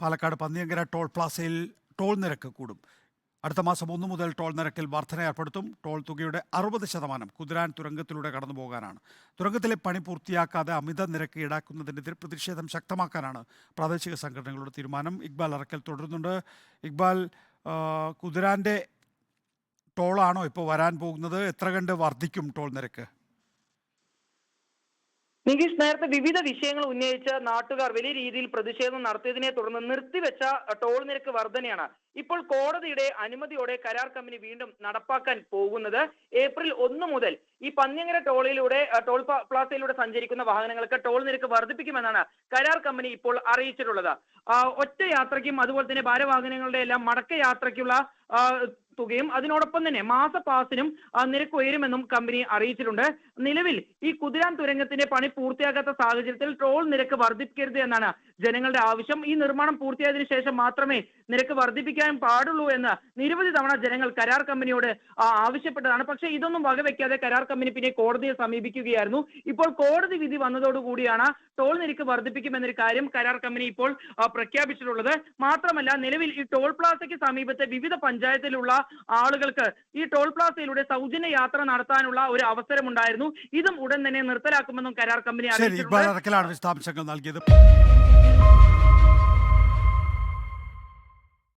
Palakkad Panniyankara toll പ്ലാസയിൽ toll നിരക്ക് കൂടും. അടുത്ത മാസം ഒന്ന് മുതൽ ടോൾ നിരക്കിൽ വർധന ഏർപ്പെടുത്തും. ടോൾ തുകയുടെ അറുപത് ശതമാനം കുതിരാൻ തുരങ്കത്തിലൂടെ കടന്നു പോകാനാണ്. തുരങ്കത്തിലെ പണി പൂർത്തിയാക്കാതെ അമിത നിരക്ക് ഈടാക്കുന്നതിനെതിരെ പ്രതിഷേധം ശക്തമാക്കാനാണ് പ്രാദേശിക സംഘടനകളുടെ തീരുമാനം. ഇക്ബാൽ അറക്കൽ തുടരുന്നുണ്ട്. ഇക്ബാൽ കുതിരാന്റെ ടോളാണോ ഇപ്പോൾ വരാൻ പോകുന്നത്? എത്ര കണ്ട് വർദ്ധിക്കും ടോൾ നിരക്ക്? നികീഷ് നേരത്തെ വിവിധ വിഷയങ്ങൾ ഉന്നയിച്ച നാട്ടുകാർ വലിയ രീതിയിൽ പ്രതിഷേധം നടത്തിയതിനെ തുടർന്ന് നിർത്തിവെച്ച ടോൾ നിരക്ക് വർധനയാണ്. ഇപ്പോൾ കോടതിയുടെ അനുമതിയോടെ കരാർ കമ്പനി വീണ്ടും നടപ്പാക്കാൻ പോകുന്നത് ഏപ്രിൽ ഒന്ന് മുതൽ. ഈ പന്നിയങ്കര ടോളിലൂടെ ടോൾ പ്ലാസയിലൂടെ സഞ്ചരിക്കുന്ന വാഹനങ്ങൾക്ക് ടോൾ നിരക്ക് വർദ്ധിപ്പിക്കുമെന്നാണ് കരാർ കമ്പനി ഇപ്പോൾ അറിയിച്ചിട്ടുള്ളത്. ഒറ്റ യാത്രയ്ക്കും അതുപോലെ തന്നെ ഭാരവാഹനങ്ങളുടെ എല്ലാം മടക്ക യാത്രയ്ക്കുള്ള തുകയും അതിനോടൊപ്പം തന്നെ മാസ പാസിനും നിരക്ക് ഉയരുമെന്നും കമ്പനി അറിയിച്ചിട്ടുണ്ട്. നിലവിൽ ഈ കുതിരാൻ തുരങ്കത്തിന്റെ പണി പൂർത്തിയാകാത്ത സാഹചര്യത്തിൽ ടോൾ നിരക്ക് വർദ്ധിപ്പിക്കരുത് എന്നാണ് ജനങ്ങളുടെ ആവശ്യം. ഈ നിർമ്മാണം പൂർത്തിയായതിനു ശേഷം മാത്രമേ നിരക്ക് വർദ്ധിപ്പിക്കാൻ പാടുള്ളൂ എന്ന് നിരവധി തവണ ജനങ്ങൾ കരാർ കമ്പനിയോട് ആവശ്യപ്പെട്ടതാണ്. പക്ഷേ ഇതൊന്നും വകവെക്കാതെ കരാർ കമ്പനി പിന്നെ കോടതിയെ സമീപിക്കുകയായിരുന്നു. ഇപ്പോൾ കോടതി വിധി വന്നതോടുകൂടിയാണ് ടോൾ നിരക്ക് വർദ്ധിപ്പിക്കുമെന്നൊരു കാര്യം കരാർ കമ്പനി ഇപ്പോൾ പ്രഖ്യാപിച്ചിട്ടുള്ളത്. മാത്രമല്ല നിലവിൽ ഈ ടോൾ പ്ലാസയ്ക്ക് സമീപത്തെ വിവിധ പഞ്ചായത്തിലുള്ള ആളുകൾക്ക് ഈ ടോൾ പ്ലാസയിലൂടെ സൗജന്യ യാത്ര നടത്താനുള്ള ഒരു അവസരം ഉണ്ടായിരുന്നു ഇതും ഉടൻ തന്നെ നിർത്തലാക്കുമെന്നും കരാർ കമ്പനി അറിയിച്ചു അറിയിച്ചിട്ടുണ്ട്. വിശദാംശങ്ങൾ നൽകിയത്.